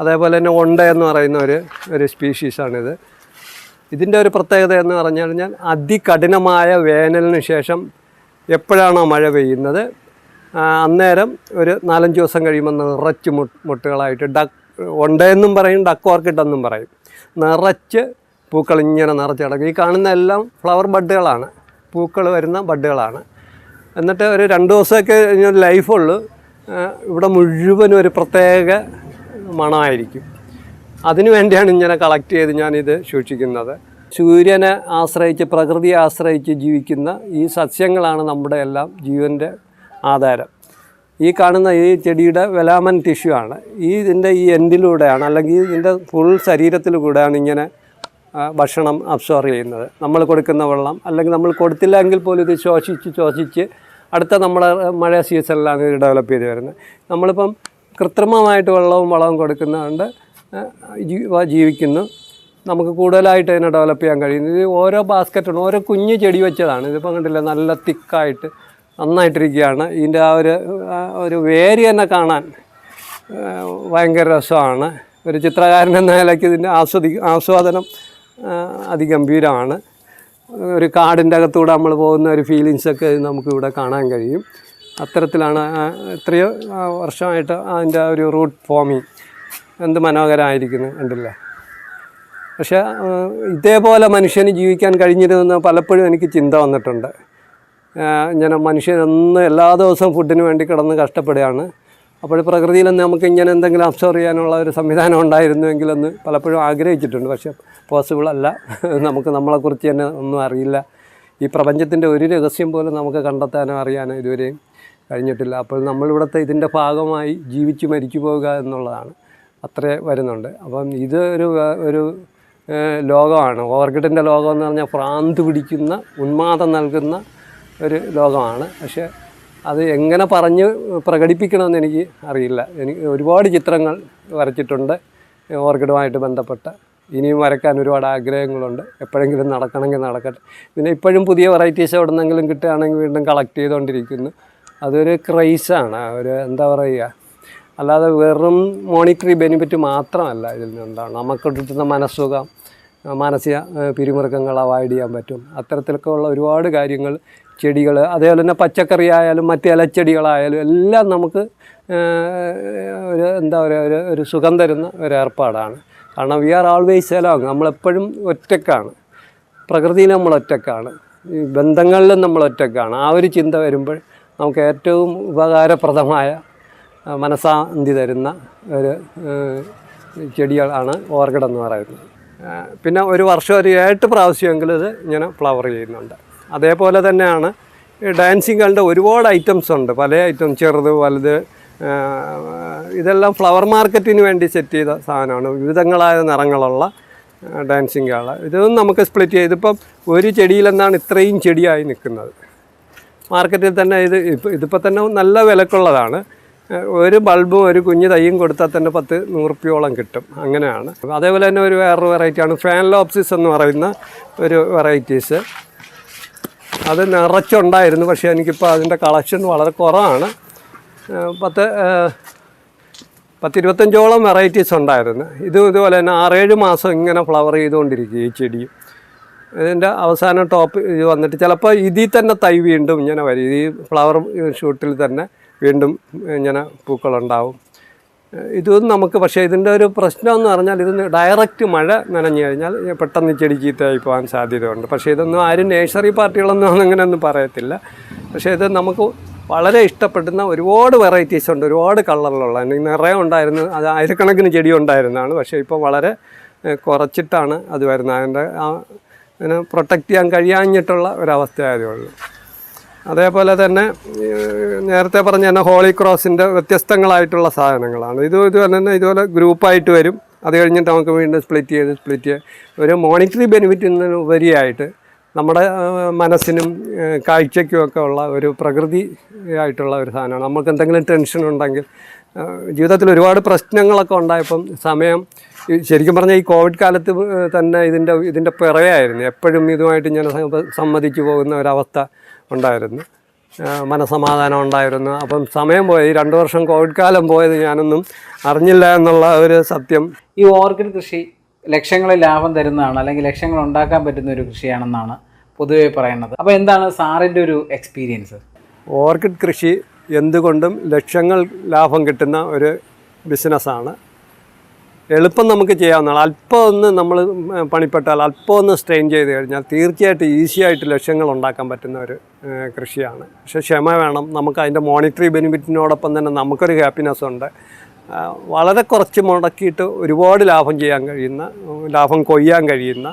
അതേപോലെ തന്നെ ഒണ്ട എന്ന് പറയുന്ന ഒരു ഒരു സ്പീഷീസാണിത്. ഇതിന്റെ ഒരു പ്രത്യേകത എന്ന് പറഞ്ഞു കഴിഞ്ഞാൽ അതികഠിനമായ വേനലിന് ശേഷം എപ്പോഴാണോ മഴ പെയ്യുന്നത് അന്നേരം ഒരു നാലഞ്ച് ദിവസം കഴിയുമ്പോൾ നിറച്ച് മുട്ട് മുട്ടുകളായിട്ട് ഡക്ക് ഉണ്ടെന്നും പറയും ഡക്ക് ഓർക്കിഡ് എന്നും പറയും. നിറച്ച് പൂക്കൾ ഇങ്ങനെ നിറച്ച് കിടക്കും. ഈ കാണുന്ന എല്ലാം ഫ്ലവർ ബഡ്ഡുകളാണ്. പൂക്കൾ വരുന്ന ബഡ്ഡുകളാണ്. എന്നിട്ട് ഒരു രണ്ട് ദിവസമൊക്കെ ലൈഫുള്ളൂ ഇവിടെ മുഴുവനും ഒരു പ്രത്യേക മണമായിരിക്കും. അതിനു വേണ്ടിയാണ് ഇങ്ങനെ കളക്ട് ചെയ്ത് ഞാനിത് സൂക്ഷിക്കുന്നത്. സൂര്യനെ ആശ്രയിച്ച് പ്രകൃതിയെ ആശ്രയിച്ച് ജീവിക്കുന്ന ഈ സസ്യങ്ങളാണ് നമ്മുടെ എല്ലാം ജീവന്റെ ആധാരം. ഈ കാണുന്ന ഈ ചെടിയുടെ വെലാമൻ ടിഷ്യൂ ആണ്. ഈ ഇതിന്റെ ഈ എൻഡിലൂടെയാണ് അല്ലെങ്കിൽ ഇതിന്റെ ഫുൾ ശരീരത്തിൽ കൂടെയാണ് ഇങ്ങനെ ഭക്ഷണം അബ്സോർവ് ചെയ്യുന്നത്. നമ്മൾ കൊടുക്കുന്ന വെള്ളം അല്ലെങ്കിൽ നമ്മൾ കൊടുത്തില്ലെങ്കിൽ പോലും ഇത് ശ്വസിച്ച് ശ്വസിച്ച് അടുത്ത നമ്മളെ മഴ സീസണിലാണ് ഇത് ഡെവലപ്പ് ചെയ്ത് വരുന്നത്. നമ്മളിപ്പം കൃത്രിമമായിട്ട് വെള്ളവും വളവും കൊടുക്കുന്നതുകൊണ്ട് ജീവിക്കുന്നു. നമുക്ക് കൂടുതലായിട്ട് ഇതിനെ ഡെവലപ്പ് ചെയ്യാൻ കഴിയുന്നു. ഇത് ഓരോ ബാസ്ക്കറ്റാണ് ഓരോ കുഞ്ഞ് ചെടി വെച്ചതാണ്. ഇതിപ്പോൾ കണ്ടില്ല നല്ല തിക്കായിട്ട് നന്നായിട്ടിരിക്കുകയാണ്. ഇതിന്റെ ആ ഒരു ഒരു വേരി തന്നെ കാണാൻ ഭയങ്കര രസമാണ്. ഒരു ചിത്രകാരൻ എന്ന നിലയ്ക്ക് ഇതിന്റെ ആസ്വദി ആസ്വാദനം അതിഗംഭീരമാണ്. ഒരു കാടിന്റെ അകത്തൂടെ നമ്മൾ പോകുന്ന ഒരു ഫീലിങ്സൊക്കെ നമുക്ക് ഇവിടെ കാണാൻ കഴിയും. അത്തരത്തിലാണ് എത്രയോ വർഷമായിട്ട് അതിന്റെ ഒരു റൂട്ട് ഫോമിങ് എന്ത് മനോഹരമായിരിക്കുന്നു കണ്ടില്ലേ. പക്ഷേ ഇതേപോലെ മനുഷ്യന് ജീവിക്കാൻ കഴിഞ്ഞിരുന്ന പലപ്പോഴും എനിക്ക് ചിന്ത വന്നിട്ടുണ്ട്. ഇങ്ങനെ മനുഷ്യൻ എന്ന് എല്ലാ ദിവസവും ഫുഡിന് വേണ്ടി കിടന്ന് കഷ്ടപ്പെടുകയാണ്. അപ്പോൾ പ്രകൃതിയിലൊന്നും നമുക്ക് ഇങ്ങനെ എന്തെങ്കിലും അബ്സോർവ് ചെയ്യാനുള്ള ഒരു സംവിധാനം ഉണ്ടായിരുന്നുവെങ്കിലെന്ന് പലപ്പോഴും ആഗ്രഹിച്ചിട്ടുണ്ട്. പക്ഷേ പോസിബിൾ അല്ല. നമുക്ക് നമ്മളെക്കുറിച്ച് തന്നെ ഒന്നും അറിയില്ല. ഈ പ്രപഞ്ചത്തിന്റെ ഒരു രഹസ്യം പോലും നമുക്ക് കണ്ടെത്താനോ അറിയാനോ ഇതുവരെയും കഴിഞ്ഞിട്ടില്ല. അപ്പോൾ നമ്മളിവിടുത്തെ ഇതിന്റെ ഭാഗമായി ജീവിച്ച് മരിച്ചു പോവുക എന്നുള്ളതാണ്. അത്രേ വരുന്നുണ്ട്. അപ്പം ഇത് ഒരു ഒരു ലോകമാണ്. ഓർക്കിഡിന്റെ ലോകം എന്ന് പറഞ്ഞാൽ ഭ്രാന്ത് പിടിക്കുന്ന ഉന്മാദം നൽകുന്ന ഒരു ലോകമാണ്. പക്ഷേ അത് എങ്ങനെ പറഞ്ഞ് പ്രകടിപ്പിക്കണമെന്ന് എനിക്ക് അറിയില്ല. എനിക്ക് ഒരുപാട് ചിത്രങ്ങൾ വരച്ചിട്ടുണ്ട്. ഓർക്കിഡുമായിട്ട് ബന്ധപ്പെട്ട ഇനിയും വരയ്ക്കാൻ ഒരുപാട് ആഗ്രഹങ്ങളുണ്ട്. എപ്പോഴെങ്കിലും നടക്കണമെങ്കിൽ നടക്കട്ടെ. പിന്നെ ഇപ്പോഴും പുതിയ വെറൈറ്റീസ് എവിടെ നിന്നെങ്കിലും കിട്ടുകയാണെങ്കിൽ വീണ്ടും കളക്ട് ചെയ്തുകൊണ്ടിരിക്കുന്നു. അതൊരു ക്രൈസാണ് ഒരു എന്താ പറയുക? അല്ലാതെ വെറും മോണിറ്ററി ബെനിഫിറ്റ് മാത്രമല്ല ഇതിൽ നിന്നുണ്ടാവണം നമുക്ക് കിട്ടുന്ന മനസ്സുഖം മാനസിക പിരിമുറുക്കങ്ങൾ അവോയ്ഡ് ചെയ്യാൻ പറ്റും. അത്തരത്തിലൊക്കെ ഉള്ള ഒരുപാട് കാര്യങ്ങൾ ചെടികൾ അതേപോലെ തന്നെ പച്ചക്കറി ആയാലും മറ്റ് ഇലച്ചെടികളായാലും എല്ലാം നമുക്ക് ഒരു എന്താ പറയുക ഒരു ഒരു സുഖം തരുന്ന ഒരു ഏർപ്പാടാണ്. കാരണം വി ആർ ആൾവേസ് എലോങ് നമ്മളെപ്പോഴും ഒറ്റക്കാണ്. പ്രകൃതിയിൽ നമ്മൾ ഒറ്റക്കാണ്. ബന്ധങ്ങളിലും നമ്മൾ ഒറ്റക്കാണ്. ആ ഒരു ചിന്ത വരുമ്പോൾ നമുക്ക് ഏറ്റവും ഉപകാരപ്രദമായ മനസാന്തി തരുന്ന ഒരു ചെടികളാണ് ഓർക്കിഡ് എന്ന് പറയുന്നത്. പിന്നെ ഒരു വർഷം ഒരു എട്ട് പ്രാവശ്യമെങ്കിലും ഇത് ഇങ്ങനെ ഫ്ലവർ ചെയ്യുന്നുണ്ട്. അതേപോലെ തന്നെയാണ് ഡാൻസിങ് കളുടെ ഒരുപാട് ഐറ്റംസ് ഉണ്ട്. പല ഐറ്റം ചെറുത് വലുത് ഇതെല്ലാം ഫ്ലവർ മാർക്കറ്റിന് വേണ്ടി സെറ്റ് ചെയ്ത സാധനമാണ്. വിവിധങ്ങളായ നിറങ്ങളുള്ള ഡാൻസിങ് കാൾ ഇതൊന്നും നമുക്ക് സ്പ്ലിറ്റ് ചെയ്ത് ഇപ്പം ഒരു ചെടിയിൽ നിന്നാണ് ഇത്രയും ചെടിയായി നിൽക്കുന്നത്. മാർക്കറ്റിൽ തന്നെ ഇത് ഇപ്പം ഇതിപ്പോൾ തന്നെ നല്ല വിലക്കുള്ളതാണ്. ഒരു ബൾബും ഒരു കുഞ്ഞു തൈയും കൊടുത്താൽ തന്നെ പത്ത് നൂറുപ്യോളം കിട്ടും. അങ്ങനെയാണ്. അതേപോലെ തന്നെ ഒരു വേറൊരു വെറൈറ്റിയാണ് ഫാൻ ലോപ്സിസ് എന്ന് പറയുന്ന ഒരു വെറൈറ്റീസ് അത് നിറച്ചുണ്ടായിരുന്നു. പക്ഷേ എനിക്കിപ്പോൾ അതിന്റെ കളക്ഷൻ വളരെ കുറവാണ്. പത്ത് പത്തിരുപത്തഞ്ചോളം വെറൈറ്റീസ് ഉണ്ടായിരുന്നു. ഇതും ഇതുപോലെ തന്നെ ആറേഴ് മാസം ഇങ്ങനെ ഫ്ലവർ ചെയ്തുകൊണ്ടിരിക്കും ഈ ചെടിയും. ഇതിന്റെ അവസാന ടോപ്പ് ഇത് വന്നിട്ട് ചിലപ്പോൾ ഇതിൽ തന്നെ തൈ വീണ്ടും ഇങ്ങനെ വരും. ഈ ഫ്ലവർ ഷൂട്ടിൽ തന്നെ വീണ്ടും ഇങ്ങനെ പൂക്കളുണ്ടാവും. ഇതൊന്നും നമുക്ക് പക്ഷേ ഇതിന്റെ ഒരു പ്രശ്നം എന്ന് പറഞ്ഞാൽ ഇതിന് ഡയറക്റ്റ് മഴ നനഞ്ഞു കഴിഞ്ഞാൽ പെട്ടെന്ന് ചെടി ചീത്തയായി പോകാൻ സാധ്യതയുണ്ട്. പക്ഷേ ഇതൊന്നും ആരും നേഴ്സറി പാർട്ടികളൊന്നും അങ്ങനെയൊന്നും പറയത്തില്ല. പക്ഷേ ഇത് നമുക്ക് വളരെ ഇഷ്ടപ്പെടുന്ന ഒരുപാട് വെറൈറ്റീസ് ഉണ്ട്. ഒരുപാട് കളറിലുള്ള എനിക്ക് നിറയെ ഉണ്ടായിരുന്നു. അത് ആയിരക്കണക്കിന് ചെടി ഉണ്ടായിരുന്നതാണ്. പക്ഷേ ഇപ്പോൾ വളരെ കുറച്ചിട്ടാണ് അത് വരുന്നത്. അതിന്റെ ആ അതിനെ പ്രൊട്ടക്റ്റ് ചെയ്യാൻ കഴിയാഞ്ഞിട്ടുള്ള ഒരവസ്ഥയായതേ ഉള്ളൂ. അതേപോലെ തന്നെ നേരത്തെ പറഞ്ഞ തന്നെ ഹോളി ക്രോസിന്റെ വ്യത്യസ്തങ്ങളായിട്ടുള്ള സാധനങ്ങളാണ്. ഇത് ഇത് തന്നെ ഇതുപോലെ ഗ്രൂപ്പായിട്ട് വരും. അത് കഴിഞ്ഞിട്ട് നമുക്ക് വീണ്ടും സ്പ്ലിറ്റ് ചെയ്ത് സ്പ്ലിറ്റ് ചെയ്ത് ഒരു മോണിറ്ററി ബെനിഫിറ്റിന് ഉപരിയായിട്ട് നമ്മുടെ മനസ്സിനും ഏഹ്, കാഴ്ചയ്ക്കും ഒക്കെ ഉള്ള ഒരു പ്രകൃതി ആയിട്ടുള്ള ഒരു സാധനമാണ്. നമുക്ക് എന്തെങ്കിലും ടെൻഷൻ ഉണ്ടെങ്കിൽ ജീവിതത്തിൽ ഒരുപാട് പ്രശ്നങ്ങളൊക്കെ ഉണ്ടായപ്പം സമയം ശരിക്കും പറഞ്ഞാൽ ഈ കോവിഡ് കാലത്ത് തന്നെ ഇതിന്റെ ഇതിന്റെ പിറയായിരുന്നു എപ്പോഴും ഇതുമായിട്ട് ഞാൻ സമ്മ- സമ്മതിച്ചു പോകുന്ന ഒരവസ്ഥ ഉണ്ടായിരുന്നു. മനസമാധാനം ഉണ്ടായിരുന്നു. അപ്പം സമയം പോയി. ഈ രണ്ട് വർഷം കോവിഡ് കാലം പോയത് ഞാനൊന്നും അറിഞ്ഞില്ല എന്നുള്ള ഒരു സത്യം. ഈ ഓർക്കിഡ് കൃഷി ലക്ഷങ്ങളിൽ ലാഭം തരുന്നതാണ് അല്ലെങ്കിൽ ലക്ഷങ്ങൾ ഉണ്ടാക്കാൻ പറ്റുന്ന ഒരു കൃഷിയാണെന്നാണ് പൊതുവെ പറയുന്നത്. അപ്പോൾ എന്താണ് സാറിന്റെ ഒരു എക്സ്പീരിയൻസ് ഓർക്കിഡ് കൃഷി എന്തുകൊണ്ടും ലക്ഷങ്ങൾ ലാഭം കിട്ടുന്ന ഒരു ബിസിനസ്സാണ് എളുപ്പം നമുക്ക് ചെയ്യാവുന്നതാണ്. അല്പം ഒന്ന് നമ്മൾ പണിപ്പെട്ടാൽ അല്പം ഒന്ന് സ്ട്രെയിൻ ചെയ്ത് കഴിഞ്ഞാൽ തീർച്ചയായിട്ടും ഈസി ആയിട്ട് ലക്ഷങ്ങൾ ഉണ്ടാക്കാൻ പറ്റുന്ന ഒരു കൃഷിയാണ്. പക്ഷേ ക്ഷമ വേണം. നമുക്ക് അതിന്റെ മോണിറ്ററി ബെനിഫിറ്റിനോടൊപ്പം തന്നെ നമുക്കൊരു ഹാപ്പിനെസ് ഉണ്ട്. വളരെ കുറച്ച് മുടക്കിയിട്ട് ഒരുപാട് ലാഭം ചെയ്യാൻ കഴിയുന്ന ലാഭം കൊയ്യാൻ കഴിയുന്ന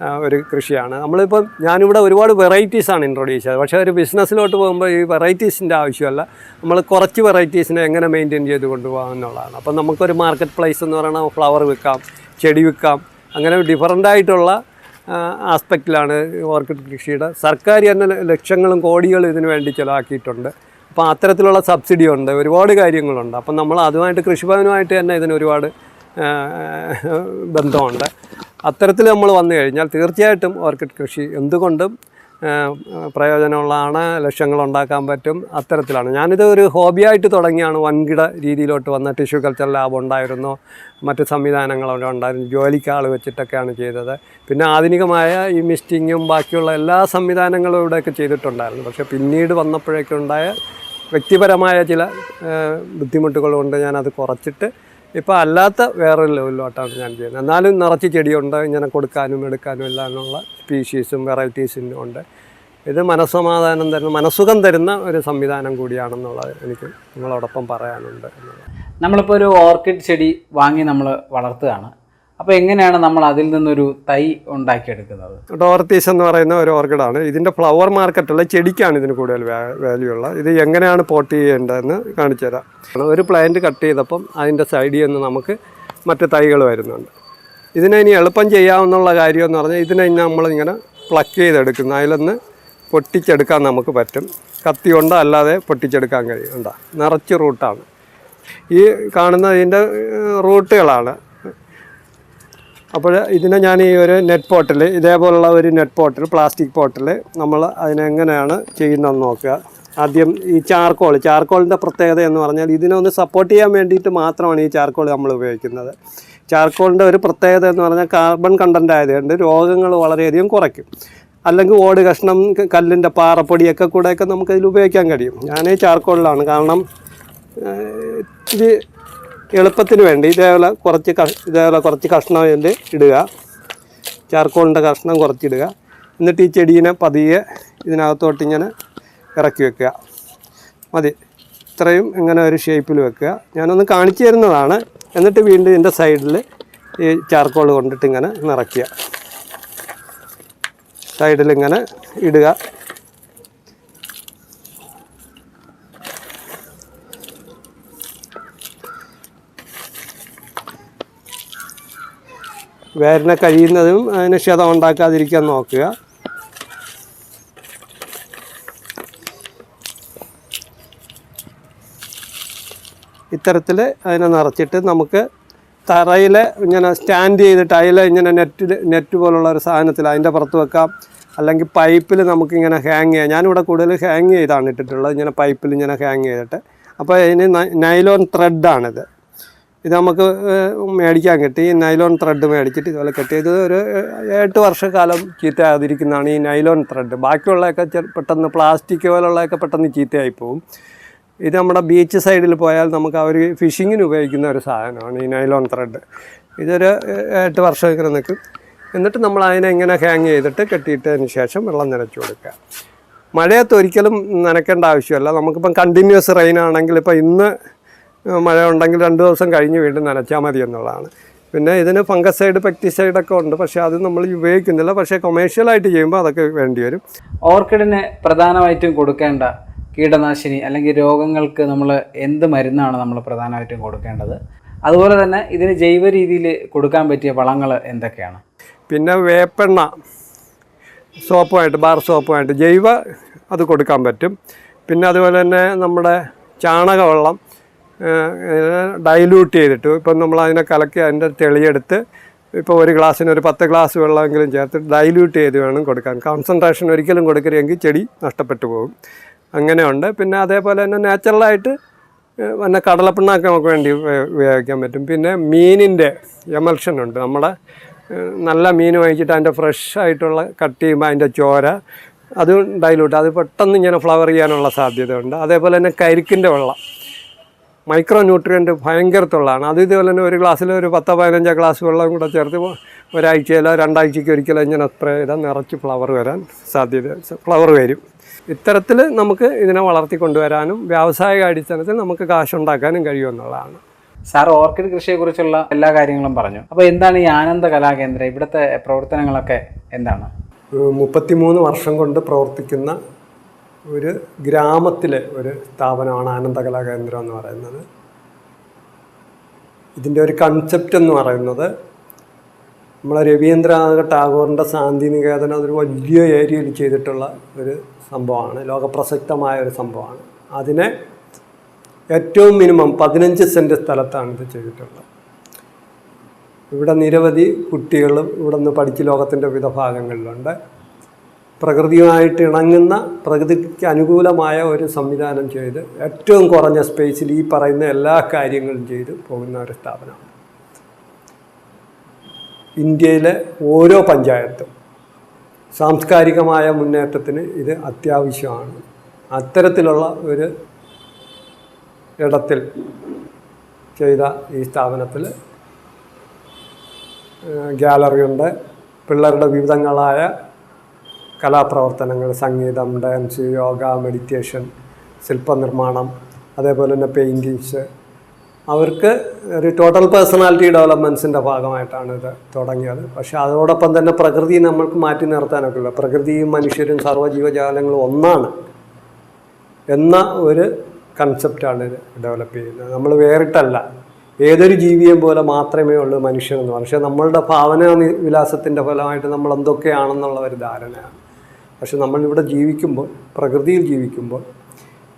ഒരു കൃഷിയാണ്. നമ്മളിപ്പം ഞാനിവിടെ ഒരുപാട് വെറൈറ്റീസാണ് ഇൻട്രൊഡ്യൂസ് ചെയ്തത്. പക്ഷേ ഒരു ബിസിനസ്സിലോട്ട് പോകുമ്പോൾ ഈ വെറൈറ്റീസിന്റെ ആവശ്യമല്ല. നമ്മൾ കുറച്ച് വെറൈറ്റീസിനെ എങ്ങനെ മെയിന്റെയിൻ ചെയ്ത് കൊണ്ടുപോകാം എന്നുള്ളതാണ്. അപ്പം നമുക്കൊരു മാർക്കറ്റ് പ്ലേസ് എന്ന് പറയുന്നത് ഫ്ലവർ വിൽക്കാം ചെടി വിൽക്കാം അങ്ങനെ ഡിഫറന്റ് ആയിട്ടുള്ള ആസ്പെക്റ്റിലാണ് ഓർക്കിഡ് കൃഷിയുടെ. സർക്കാർ തന്നെ ലക്ഷങ്ങളും കോടികളും ഇതിനു വേണ്ടി ചിലവാക്കിയിട്ടുണ്ട്. അപ്പോൾ അത്തരത്തിലുള്ള സബ്സിഡി ഉണ്ട്. ഒരുപാട് കാര്യങ്ങളുണ്ട്. അപ്പം നമ്മൾ അതുമായിട്ട് കൃഷിഭവനുമായിട്ട് തന്നെ ഇതിന് ഒരുപാട് ബന്ധമുണ്ട്. അത്തരത്തിൽ നമ്മൾ വന്നു കഴിഞ്ഞാൽ തീർച്ചയായിട്ടും ഓർക്കിഡ് കൃഷി എന്തുകൊണ്ടും പ്രയോജനമുള്ളതാണ് ലക്ഷ്യങ്ങൾ ഉണ്ടാക്കാൻ പറ്റും അത്തരത്തിലാണ്. ഞാനിത് ഒരു ഹോബിയായിട്ട് തുടങ്ങിയാണ് വൻകിട രീതിയിലോട്ട് വന്ന ടിഷ്യൂ കൾച്ചർ ലാബ് ഉണ്ടായിരുന്നു മറ്റ് സംവിധാനങ്ങളവിടെ ഉണ്ടായിരുന്നു ജോലിക്ക് ആൾ വെച്ചിട്ടൊക്കെയാണ് ചെയ്തത്. പിന്നെ ആധുനികമായ ഈ മിസ്റ്റിങ്ങും ബാക്കിയുള്ള എല്ലാ സംവിധാനങ്ങളും ഇവിടെയൊക്കെ ചെയ്തിട്ടുണ്ടായിരുന്നു. പക്ഷേ പിന്നീട് വന്നപ്പോഴേക്കുണ്ടായ വ്യക്തിപരമായ ചില ബുദ്ധിമുട്ടുകൾ കൊണ്ട് ഞാനത് കുറച്ചിട്ട് ഇപ്പോൾ അല്ലാത്ത വേറൊരു ലെവലിലോട്ടാണ് ഞാൻ ചെയ്യുന്നത്. എന്നാലും നിറച്ച് ചെടിയുണ്ട് ഇങ്ങനെ കൊടുക്കാനും എടുക്കാനും എല്ലാമുള്ള സ്പീഷീസും വെറൈറ്റീസും ഉണ്ട്. ഇത് മനസ്സമാധാനം തരുന്ന മനസ്സുഖം തരുന്ന ഒരു സംവിധാനം കൂടിയാണെന്നുള്ളത് എനിക്ക് നിങ്ങളോടൊപ്പം പറയാനുണ്ട് നമ്മളിപ്പോൾ ഒരു ഓർക്കിഡ് ചെടി വാങ്ങി നമ്മൾ വളർത്തുകയാണ്. അപ്പോൾ എങ്ങനെയാണ് നമ്മൾ അതിൽ നിന്നൊരു തൈ ഉണ്ടാക്കിയെടുക്കുന്നത്? ഡോർത്തീസ് എന്ന് പറയുന്ന ഒരു ഓർക്കിഡാണ്. ഇതിന്റെ ഫ്ലവർ മാർക്കറ്റുള്ള ചെടിക്കാണ് ഇതിന് കൂടുതൽ വാല്യൂ ഉള്ളത് ഇത് എങ്ങനെയാണ് പോട്ട് ചെയ്യേണ്ടതെന്ന് കാണിച്ചു തരാം. ഒരു പ്ലാന്റ് കട്ട് ചെയ്തപ്പം അതിന്റെ സൈഡിൽ നിന്ന് നമുക്ക് മറ്റ് തൈകൾ വരുന്നുണ്ട്. ഇതിനെ ഇനി എളുപ്പം ചെയ്യാവുന്ന കാര്യം എന്ന് പറഞ്ഞാൽ ഇതിനെ ഇനി നമ്മളിങ്ങനെ പ്ലക്ക് ചെയ്തെടുക്കുന്നു. അതിലൊന്ന് പൊട്ടിച്ചെടുക്കാൻ നമുക്ക് പറ്റും. കത്തി കൊണ്ടോ അല്ലാതെ പൊട്ടിച്ചെടുക്കാൻ കഴിയും. ഉണ്ടോ നിറച്ച് റൂട്ടാണ് ഈ കാണുന്ന ഇതിന്റെ റൂട്ടുകളാണ് അപ്പോൾ ഇതിനെ ഞാൻ ഈ ഒരു നെറ്റ് പോട്ടിൽ ഇതേപോലുള്ള ഒരു നെറ്റ് പോട്ടിൽ പ്ലാസ്റ്റിക് പോട്ടിൽ നമ്മൾ അതിനെങ്ങനെയാണ് ചെയ്യുന്നതെന്ന് നോക്കുക. ആദ്യം ഈ ചാർക്കോൾ ചാർക്കോളിന്റെ പ്രത്യേകത എന്ന് പറഞ്ഞാൽ ഇതിനെ ഒന്ന് സപ്പോർട്ട് ചെയ്യാൻ വേണ്ടിയിട്ട് മാത്രമാണ് ഈ ചാർക്കോൾ നമ്മൾ ഉപയോഗിക്കുന്നത്. ചാർക്കോളിന്റെ ഒരു പ്രത്യേകത എന്ന് പറഞ്ഞാൽ കാർബൺ കണ്ടന്റ് ആയതുകൊണ്ട് രോഗങ്ങൾ വളരെയധികം കുറയ്ക്കും. അല്ലെങ്കിൽ ഓട് കഷ്ണം കല്ലിന്റെ പാറപ്പൊടിയൊക്കെ കൂടെയൊക്കെ നമുക്കതിൽ ഉപയോഗിക്കാൻ കഴിയും. ഞാൻ ഈ ചാർക്കോളിലാണ് കാരണം ഇത് എളുപ്പത്തിന് വേണ്ടി ഇതേപോലെ കുറച്ച് ഇതേപോലെ കുറച്ച് കഷ്ണം അതിന്റെ ഇടുക. ചാർക്കോളിന്റെ കഷ്ണം കുറച്ചിടുക. എന്നിട്ട് ഈ ചെടീനെ പതിയെ ഇതിനകത്തോട്ട് ഇങ്ങനെ ഇറക്കി വെക്കുക. മതി. ഇത്രയും ഇങ്ങനെ ഒരു ഷേപ്പിൽ വെക്കുക. ഞാനൊന്ന് കാണിച്ചു തരുന്നതാണ്. എന്നിട്ട് വീണ്ടും ഇതിന്റെ സൈഡിൽ ഈ ചാർക്കോൾ കൊണ്ടിട്ട് ഇങ്ങനെ നിറയ്ക്കുക. സൈഡിൽ ഇങ്ങനെ ഇടുക. വേരിനെ കഴിയുന്നതും അതിന് ക്ഷതം ഉണ്ടാക്കാതിരിക്കാൻ നോക്കുക. ഇത്തരത്തിൽ അതിനെ നിറച്ചിട്ട് നമുക്ക് തറയിൽ ഇങ്ങനെ സ്റ്റാൻഡ് ചെയ്തിട്ട് അതിൽ ഇങ്ങനെ നെറ്റ് നെറ്റ് പോലുള്ള ഒരു സാധനത്തിൽ അതിന്റെ പുറത്ത് വെക്കാം. അല്ലെങ്കിൽ പൈപ്പിൽ നമുക്കിങ്ങനെ ഹാങ് ചെയ്യാം. ഞാനിവിടെ കൂടുതൽ ഹാങ് ചെയ്താണ് ഇട്ടിട്ടുള്ളത്. ഇങ്ങനെ പൈപ്പിൽ ഇങ്ങനെ ഹാങ് ചെയ്തിട്ട്. അപ്പോൾ അതിന് നൈലോൺ ത്രെഡാണിത് ഇത് നമുക്ക് മേടിക്കാൻ കിട്ടി. നൈലോൺ ത്രെഡ് മേടിച്ചിട്ട് ഇതുപോലെ കെട്ടി ഇത് ഒരു എട്ട് വർഷക്കാലം ചീത്തയാതിരിക്കുന്നതാണ് ഈ നൈലോൺ ത്രെഡ് ബാക്കിയുള്ളതൊക്കെ പെട്ടെന്ന് പ്ലാസ്റ്റിക് പോലുള്ളതൊക്കെ പെട്ടെന്ന് ചീത്തയായി പോകും ഇത് നമ്മുടെ ബീച്ച് സൈഡിൽ പോയാൽ നമുക്ക് അവർ ഫിഷിങ്ങിന് ഉപയോഗിക്കുന്ന ഒരു സാധനമാണ് ഈ നൈലോൺ ത്രെഡ് ഇതൊരു എട്ട് വർഷം ഇങ്ങനെ നിൽക്കും. എന്നിട്ട് നമ്മൾ അതിനെ ഇങ്ങനെ ഹാങ് ചെയ്തിട്ട് കെട്ടിയിട്ടതിന് ശേഷം വെള്ളം നനച്ചു കൊടുക്കുക. മഴയത്ത് ഒരിക്കലും നനയ്ക്കേണ്ട ആവശ്യമല്ല. നമുക്കിപ്പം കണ്ടിന്യൂസ് റെയിൻ ആണെങ്കിൽ ഇപ്പം ഇന്ന് മഴ ഉണ്ടെങ്കിൽ രണ്ട് ദിവസം കഴിഞ്ഞ് വീണ്ടും നനച്ചാൽ മതി എന്നുള്ളതാണ്. പിന്നെ ഇതിന് ഫംഗസൈഡ് പെക്ടിസൈഡൊക്കെ ഉണ്ട്. പക്ഷേ അത് നമ്മൾ ഉപയോഗിക്കുന്നില്ല. പക്ഷേ കൊമേഴ്ഷ്യലായിട്ട് ചെയ്യുമ്പോൾ അതൊക്കെ വേണ്ടി വരും. ഓർക്കിഡിന് പ്രധാനമായിട്ടും കൊടുക്കേണ്ട കീടനാശിനി അല്ലെങ്കിൽ രോഗങ്ങൾക്ക് നമ്മൾ എന്ത് മരുന്നാണ് നമ്മൾ പ്രധാനമായിട്ടും കൊടുക്കേണ്ടത്? അതുപോലെ തന്നെ ഇതിന് ജൈവ രീതിയിൽ കൊടുക്കാൻ പറ്റിയ വളങ്ങൾ എന്തൊക്കെയാണ്? പിന്നെ വേപ്പെണ്ണ സോപ്പുമായിട്ട് ബാർ സോപ്പുമായിട്ട് ജൈവ അത് കൊടുക്കാൻ പറ്റും. പിന്നെ അതുപോലെ തന്നെ നമ്മുടെ ചാണകവെള്ളം ഡൈല്യൂട്ട് ചെയ്തിട്ട്. ഇപ്പം നമ്മൾ അതിനെ കലക്കി അതിന്റെ തെളിയെടുത്ത് ഇപ്പോൾ ഒരു ഗ്ലാസ്സിന് ഒരു പത്ത് ഗ്ലാസ് വെള്ളമെങ്കിലും ചേർത്ത് ഡൈല്യൂട്ട് ചെയ്ത് വേണം കൊടുക്കാൻ. കോൺസെൻട്രേഷൻ ഒരിക്കലും കൊടുക്കരുതെങ്കിൽ ചെടി നഷ്ടപ്പെട്ടു പോകും. അങ്ങനെയുണ്ട്. പിന്നെ അതേപോലെ തന്നെ നാച്ചുറലായിട്ട് പിന്നെ കടലപ്പിണ്ണാക്ക് നമുക്ക് വേണ്ടി ഉപയോഗിക്കാൻ പറ്റും. പിന്നെ മീനിന്റെ എമൽഷൻ ഉണ്ട്. നമ്മുടെ നല്ല മീൻ വാങ്ങിച്ചിട്ട് അതിന്റെ ഫ്രഷ് ആയിട്ടുള്ള കട്ട് ചെയ്യുമ്പോൾ അതിന്റെ ചോര അത് ഡൈലൂട്ട് അത് പെട്ടെന്ന് ഇങ്ങനെ ഫ്ലവർ ചെയ്യാനുള്ള സാധ്യതയുണ്ട്. അതേപോലെ തന്നെ കരിക്കിന്റെ വെള്ളം. മൈക്രോ ന്യൂട്രിയന്റ് ഭയങ്കരത്തുള്ളതാണ് അത് ഇതുപോലെ തന്നെ ഒരു ഗ്ലാസ്സിൽ ഒരു പത്തോ പതിനഞ്ചോ ഗ്ലാസ് വെള്ളം കൂടെ ചേർത്ത് ഒരാഴ്ചയിലോ രണ്ടാഴ്ചയ്ക്ക് ഒരിക്കലോ ഇങ്ങനെ സ്പ്രേ ചെയ്താൽ നിറച്ച് ഫ്ലവർ വരാൻ സാധ്യത ഫ്ലവർ വരും. ഇത്തരത്തിൽ നമുക്ക് ഇതിനെ വളർത്തിക്കൊണ്ടുവരാനും വ്യാവസായിക അടിസ്ഥാനത്തിൽ നമുക്ക് കാശുണ്ടാക്കാനും കഴിയുമെന്നുള്ളതാണ് സാർ ഓർക്കിഡ് കൃഷിയെക്കുറിച്ചുള്ള എല്ലാ കാര്യങ്ങളും പറഞ്ഞു. അപ്പോൾ എന്താണ് ഈ ആനന്ദ കലാകേന്ദ്രം? ഇവിടുത്തെ പ്രവർത്തനങ്ങളൊക്കെ എന്താണ്? മുപ്പത്തിമൂന്ന് വർഷം കൊണ്ട് പ്രവർത്തിക്കുന്ന ഒരു ഗ്രാമത്തിലെ ഒരു സ്ഥാപനമാണ് ആനന്ദകലാകേന്ദ്രം എന്ന് പറയുന്നത്. ഇതിന്റെ ഒരു കൺസെപ്റ്റ് എന്ന് പറയുന്നത് നമ്മളെ രവീന്ദ്രനാഥ ടാഗോറിന്റെ ശാന്തിനികേതനം അതൊരു വലിയ ഏരിയയിൽ ചെയ്തിട്ടുള്ള ഒരു സംഭവമാണ്. ലോകപ്രസക്തമായ ഒരു സംഭവമാണ്. അതിനെ ഏറ്റവും മിനിമം പതിനഞ്ച് സെന്റ് സ്ഥലത്താണ് ഇത് ചെയ്തിട്ടുള്ളത്. ഇവിടെ നിരവധി കുട്ടികളും ഇവിടെ നിന്ന് പഠിച്ച് ലോകത്തിന്റെ വിവിധ ഭാഗങ്ങളിലുണ്ട്. പ്രകൃതിയുമായിട്ട് ഇണങ്ങുന്ന പ്രകൃതിക്ക് അനുകൂലമായ ഒരു സംവിധാനം ചെയ്ത് ഏറ്റവും കുറഞ്ഞ സ്പേസിൽ ഈ പറയുന്ന എല്ലാ കാര്യങ്ങളും ചെയ്ത് പോകുന്ന ഒരു സ്ഥാപനമാണ്. ഇന്ത്യയിലെ ഓരോ പഞ്ചായത്തും സാംസ്കാരികമായ മുന്നേറ്റത്തിന് ഇത് അത്യാവശ്യമാണ്. അത്തരത്തിലുള്ള ഒരു ഇടത്തിൽ ചെയ്ത ഈ സ്ഥാപനത്തിൽ ഗ്യാലറിയുണ്ട് പിള്ളേരുടെ വിവിധങ്ങളായ കലാപ്രവർത്തനങ്ങൾ സംഗീതം ഡാൻസ് യോഗ മെഡിറ്റേഷൻ ശില്പനിർമ്മാണം അതേപോലെ തന്നെ പെയിന്റിങ്സ്. അവർക്ക് ഒരു ടോട്ടൽ പേഴ്സണാലിറ്റി ഡെവലപ്മെന്റ്സിന്റെ ഭാഗമായിട്ടാണ് ഇത് തുടങ്ങിയത്. പക്ഷേ അതോടൊപ്പം തന്നെ പ്രകൃതി നമ്മൾക്ക് മാറ്റി നിർത്താനൊക്കില്ല പ്രകൃതിയും മനുഷ്യരും സർവജീവജാലങ്ങളും ഒന്നാണ് എന്ന ഒരു കൺസെപ്റ്റാണ് ഇത് ഡെവലപ്പ് ചെയ്യുന്നത്. നമ്മൾ വേറിട്ടല്ല. ഏതൊരു ജീവിയെയും പോലെ മാത്രമേ ഉള്ളൂ മനുഷ്യനെന്ന്. പക്ഷേ നമ്മളുടെ ഭാവന വിലാസത്തിന്റെ ഫലമായിട്ട് നമ്മൾ എന്തൊക്കെയാണെന്നുള്ള ഒരു ധാരണയാണ്. പക്ഷെ നമ്മളിവിടെ ജീവിക്കുമ്പോൾ പ്രകൃതിയിൽ ജീവിക്കുമ്പോൾ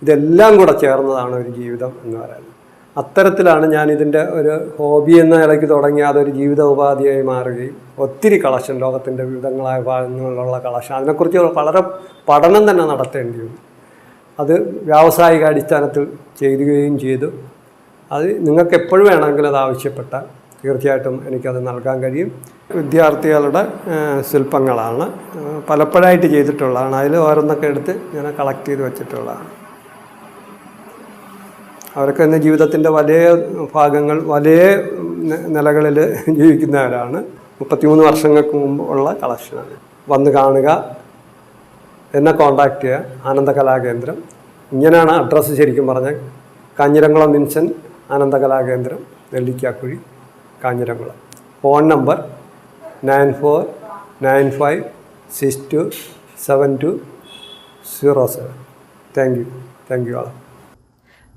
ഇതെല്ലാം കൂടെ ചേർന്നതാണ് ഒരു ജീവിതം എന്ന് പറയുന്നത്. അത്തരത്തിലാണ് ഞാൻ ഇതിന്റെ ഒരു ഹോബി എന്ന നിലയ്ക്ക് തുടങ്ങി അതൊരു ജീവിത ഉപാധിയായി മാറുകയും ഒത്തിരി കളക്ഷൻ ലോകത്തിന്റെ വിവിധങ്ങളായ ഭാഗങ്ങളിലുള്ള കളക്ഷൻ അതിനെക്കുറിച്ച് വളരെ പഠനം തന്നെ നടത്തേണ്ടി വന്നു. അത് വ്യാവസായിക അടിസ്ഥാനത്തിൽ ചെയ്യുകയും ചെയ്തു. അത് നിങ്ങൾക്ക് എപ്പോഴും വേണമെങ്കിലും അത് ആവശ്യപ്പെട്ടാൽ തീർച്ചയായിട്ടും എനിക്കത് നൽകാൻ കഴിയും. വിദ്യാർത്ഥികളുടെ ശില്പങ്ങളാണ്. പലപ്പോഴായിട്ട് ചെയ്തിട്ടുള്ളതാണ്. അതിൽ ഓരോന്നൊക്കെ എടുത്ത് ഞാൻ കളക്ട് ചെയ്ത് വെച്ചിട്ടുള്ളതാണ്. അവരൊക്കെ ഇന്ന് ജീവിതത്തിന്റെ വലിയ ഭാഗങ്ങൾ വലിയ നിലകളിൽ ജീവിക്കുന്നവരാണ്. മുപ്പത്തിമൂന്ന് വർഷങ്ങൾക്ക് മുമ്പ് ഉള്ള കളക്ഷനാണ് വന്ന് കാണുക എന്നെ കോണ്ടാക്ട് ചെയ്യുക ആനന്ദ കലാകേന്ദ്രം. ഇങ്ങനെയാണ് അഡ്രസ്സ് ശരിക്കും പറഞ്ഞാൽ. Kanjiramkulam Minson Ananda Kalakendram Nellikkakuzhi. Kanjiramkulam. Phone number nine four nine five six two seven two zero seven. Thank you. Thank you all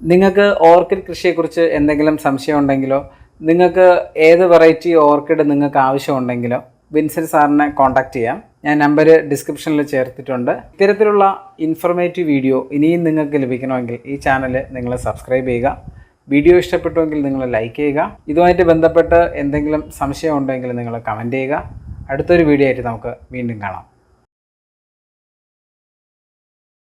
നിങ്ങൾക്ക് ഓർക്കിഡ് കൃഷിയെക്കുറിച്ച് എന്തെങ്കിലും സംശയം ഉണ്ടെങ്കിലോ നിങ്ങൾക്ക് ഏത് വെറൈറ്റി ഓർക്കിഡ് നിങ്ങൾക്ക് ആവശ്യമുണ്ടെങ്കിലോ വിൻസെന്റ് സാറിനെ കോൺടാക്റ്റ് ചെയ്യാം. ഞാൻ നമ്പർ ഡിസ്ക്രിപ്ഷനിൽ ചേർത്തിട്ടുണ്ട്. ഇത്തരത്തിലുള്ള ഇൻഫർമേറ്റീവ് വീഡിയോ ഇനിയും നിങ്ങൾക്ക് ലഭിക്കണമെങ്കിൽ ഈ ചാനൽ നിങ്ങൾ സബ്സ്ക്രൈബ് ചെയ്യുക. വീഡിയോ ഇഷ്ടപ്പെട്ടുവെങ്കിൽ നിങ്ങൾ ലൈക്ക് ചെയ്യുക. ഇതുമായിട്ട് ബന്ധപ്പെട്ട് എന്തെങ്കിലും സംശയം ഉണ്ടെങ്കിൽ നിങ്ങൾ കമന്റ് ചെയ്യുക. അടുത്തൊരു വീഡിയോ ആയിട്ട് നമുക്ക് വീണ്ടും കാണാം.